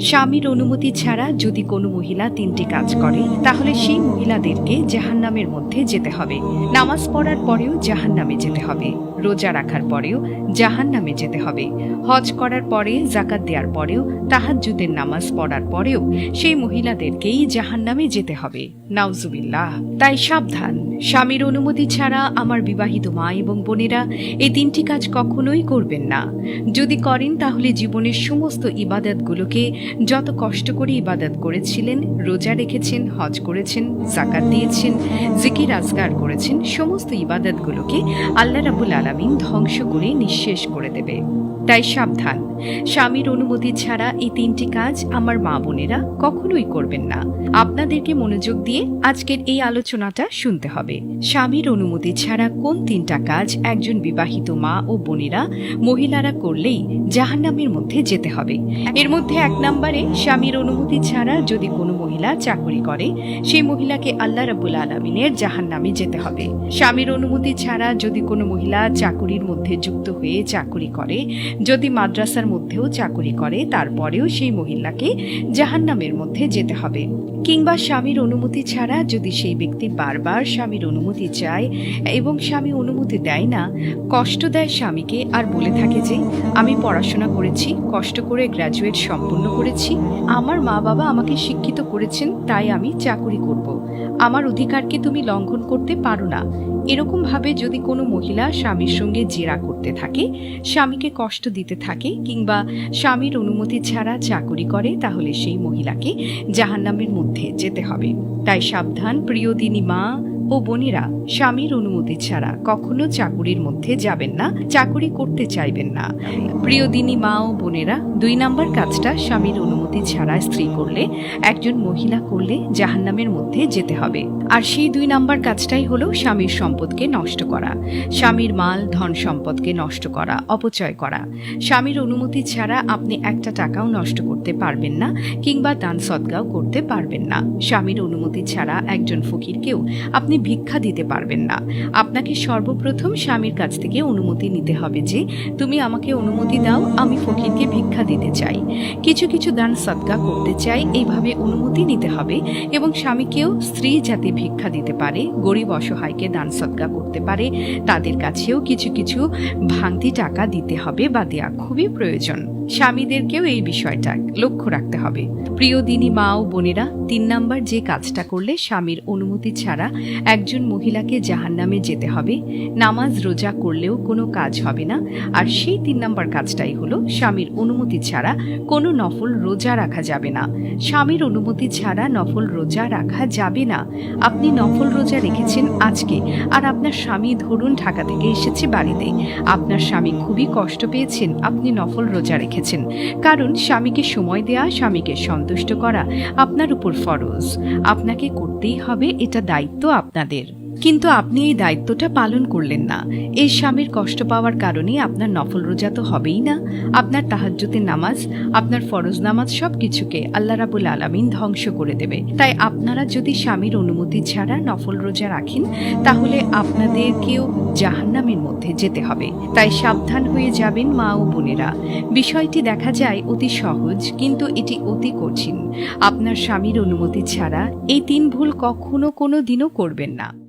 স্বামীর অনুমতি ছাড়া যদি কোনো মহিলা তিনটি কাজ করে, তাহলে সেই মহিলাদেরকে জাহান্নামের মধ্যে যেতে হবে। নামাজ পড়ার পরেও জাহান্নামে যেতে হবে। রোজা রাখার পরেও জাহান্নামে যেতে হবে। হজ করার পরে জাকাত দেওয়ার পরেও তাহাজ্জুদের নামাজ পড়ার পরেও সেই মহিলাদেরকেই জাহান্নামে যেতে হবে। নাউজুবিল্লাহ। তাই সাবধান। স্বামীর অনুমতি ছাড়া আমার বিবাহিত মা এবং বোনেরা এই তিনটি কাজ কখনোই করবেন না। যদি করেন, তাহলে জীবনের সমস্ত ইবাদতগুলোকে যত কষ্ট করে ইবাদত করেছিলেন, রোজা রেখেছেন, হজ করেছেন জাকাত দিয়েছেন, জিকির আজগার করেছেন, সমস্ত ইবাদতগুলোকে আল্লাহ রাবুল আলামিন ধ্বংস করে নিঃশেষ করে দেবে। তাই সাবধান। স্বামীর অনুমতি ছাড়া এই তিনটি কাজ আমার মা বোনেরা কখনোই করবেন না। আপনাদেরকে মনোযোগ দিয়ে আজকের এই আলোচনাটা শুনতে হবে। স্বামীর অনুমতি ছাড়া কোন তিনটা কাজ একজন বিবাহিত মা ও বোনেরা মহিলারা করলেই জাহান্নামের মধ্যে যেতে হবে? এর মধ্যে এক নম্বরে, স্বামীর অনুমতি ছাড়া যদি কোনো মহিলা চাকরি করে, সেই মহিলাকে আল্লাহ রাবুল আলমিনের জাহান্নামে যেতে হবে। স্বামীর অনুমতি ছাড়া যদি কোনো মহিলা চাকুরির মধ্যে যুক্ত হয়ে চাকুরি করে যদি মাদ্রাসার মধ্যেও চাকুরি করে তারপরেও সেই মহিলাকে জাহান্নামের মধ্যে যেতে হবে। কিংবা স্বামীর অনুমতি ছাড়া যদি সেই ব্যক্তি বারবার স্বামীর অনুমতি চায় এবং স্বামী অনুমতি দেয় না, কষ্ট দেয় স্বামীকে আর বলে থাকে যে, আমি পড়াশোনা করেছি, কষ্ট করে গ্র্যাজুয়েট সম্পূর্ণ করেছি, আমার মা বাবা আমাকে শিক্ষিত করেছেন, তাই আমি চাকুরি করব। আমার অধিকারকে তুমি লঙ্ঘন করতে পারো না। এরকম ভাবে যদি কোনো মহিলা স্বামীর সঙ্গে জেরা করতে থাকে, স্বামীকে কষ্ট দিতে থাকে কিংবা স্বামীর অনুমতি ছাড়া চাকুরি করে, তাহলে সেই মহিলাকে জাহান্নামের মধ্যে যেতে হবে। তাই সাবধান প্রিয়দিনী মা ও বোনেরা, স্বামীর অনুমতি ছাড়া কখনো চাকুরির মধ্যে যাবেন না, চাকুরি করতে চাইবেন না। প্রিয়দিনী মা ও বোনেরা, দুই নাম্বার কাজটা স্বামীর অনুমতি ছাড়া স্ত্রী করলে, একজন মহিলা করলে জাহান্নামের মধ্যে যেতে হবে। আর সেই দুই নাম্বার কাজটাই হলো স্বামীর সম্পদকে নষ্ট করা। স্বামীর মাল, ধন সম্পদকে নষ্ট করা, অপচয় করা। স্বামীর অনুমতি ছাড়া আপনি একটা টাকাও নষ্ট করতে পারবেন না, কিংবা দান সদ্গাও করতে পারবেন না। স্বামীর অনুমতি ছাড়া একজন ফকিরকেও আপনি ভিক্ষা দিতে পারবেন না। আপনাকে সর্বপ্রথম স্বামীর কাছ থেকে অনুমতি নিতে হবে যে, তুমি আমাকে অনুমতি দাও, আমি ফকিরকে ভিক্ষা দিতে চাই। কিছু কিছু দান সদ্গা করতে চাই, এইভাবে অনুমতি নিতে হবে এবং স্বামীকেও স্ত্রী যাতে ভিক্ষা দিতে পারে, গরিব অসহায়কে দান সদ্গা করতে পারে, তাদের কাছেও কিছু কিছু ভাঙতি টাকা দিতে হবে বা দেওয়া খুবই প্রয়োজন। স্বামীদেরকেও এই বিষয়টা লক্ষ্য রাখতে হবে। প্রিয় দিনী মা ও বোনেরা, তিন নাম্বার যে কাজটা করলে স্বামীর অনুমতি ছাড়া একজন মহিলাকে জাহান্নামে যেতে হবে, নামাজ রোজা করলেও কোনো কাজ হবে না, আর সেই তিন নাম্বার কাজটাই হলো স্বামীর অনুমতি ছাড়া কোনো নফল রোজা রাখা যাবে না। স্বামীর অনুমতি ছাড়া নফল রোজা রাখা যাবে না। আপনি নফল রোজা রেখেছেন আজকে, আর আপনার স্বামী ধরুন ঢাকা থেকে এসেছে বাড়িতে। আপনার স্বামী খুবই কষ্ট পেয়েছেন, আপনি নফল রোজা রেখেছেন। কারণ স্বামীকে সময় দেয়া, স্বামীকে সন্তুষ্ট করা আপনার উপর ফরজ। আপনাকে করতেই হবে, এটা দায়িত্ব আপনাদের। কিন্তু আপনি এই দায়িত্বটা পালন করলেন না। এই স্বামীর কষ্ট পাওয়ার কারণে আপনার নফল রোজা তো হবেই না। আপনার তাহাজ্জুদের নামাজ, আপনার ফরজ নামাজ সব কিছুকে আল্লাহ রাবুল আলামিন ধ্বংস করে দেবে। তাই আপনারা যদি স্বামীর অনুমতি ছাড়া নফল রোজা রাখেন, তাহলে আপনাদেরকেও জাহান্নামের মধ্যে যেতে হবে। তাই সাবধান হয়ে যাবেন মা ও বোনেরা। বিষয়টি দেখা যায় অতি সহজ, কিন্তু এটি অতি কঠিন। আপনার স্বামীর অনুমতি ছাড়া এই তিন ভুল কখনো কোনো দিনও করবেন না।